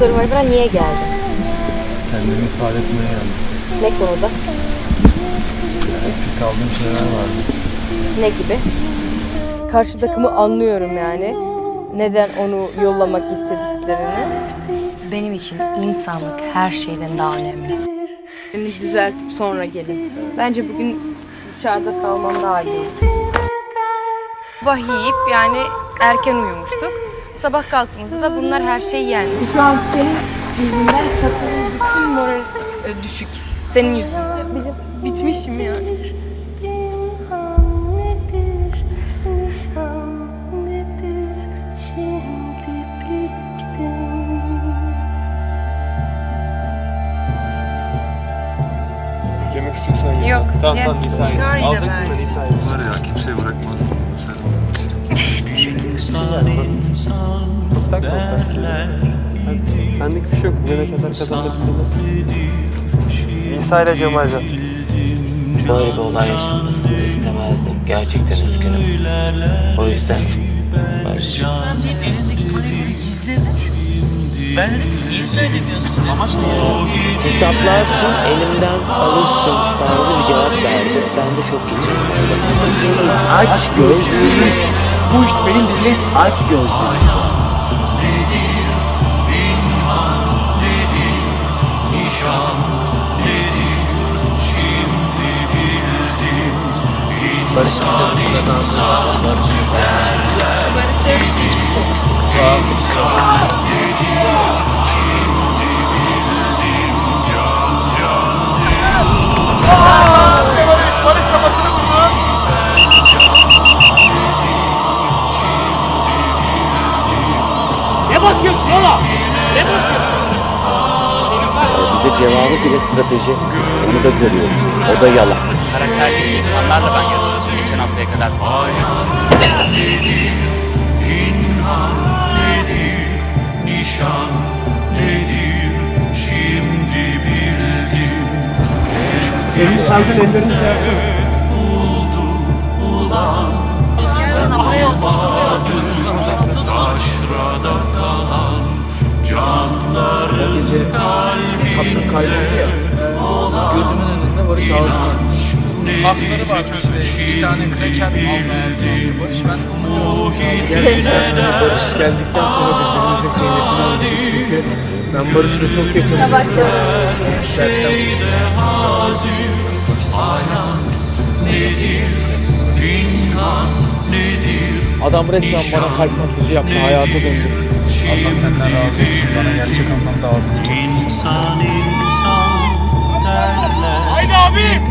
Survivor'a niye geldin? Kendimi ifade etmeye geldim. Ne konuda? Eksik kaldığım şeyler vardı. Ne gibi? Karşı takımı anlıyorum yani. Neden onu yollamak istediklerini. Benim için insanlık her şeyden daha önemli. Beni düzeltip sonra gelin. Bence bugün dışarıda kalmam daha iyi yiyip yani erken uyumuştuk. Sabah kalktığımızda da bunlar her şey yendi. Şu an senin yüzünden takımın bütün moral e, düşük. Senin yüzünden. Bizim bitmişim ya. Yemek istiyorsan. Yok. Tamam tamam Nisa'yı. Çıkar yine Alacaktım da. Nisa'yı. Var ya kimseyi bırakmaz. Sen. Çok takma o taksiyi. Hadi, Senlik bir şey yok. Bugüne kadar kazandık Nisa ile Cemalcan. Böyle bir olay yaşanmasını da istemezdim. Gerçekten üzgünüm. O yüzden Barış. Hesaplarsın, elimden alırsın tarzı bir cevap verdi. Ben de çok geçirdim. Aç gözlüğünü. Bu işte benim dilim. Aç gözlüğünü. Barış bize bu kadar sonra Barış. Bize cevabı bile strateji. Onu da görüyorum. O da yalan. karakterli insanlarla ben yarışıyordum geçen haftaya kadar. nişan nedir şimdi bildim Evi Sercan ellerini şey gece hakkın kayboldu ya. Gözümün önünde Barış ağzına atmış. Hakları vardı işte. İki tane kraker aldı ağzına. Barış ben onu Gerçekten yani Barış geldikten sonra birbirimizin kıymetini anladık. Çünkü ben Barış'la çok yakınım. Dertten Adam resmen bana kalp masajı yaptı, hayata döndü. Allah senden razı olsun. Bana gerçek anlamda ağırlık. İnsan insan derler. Haydi abim.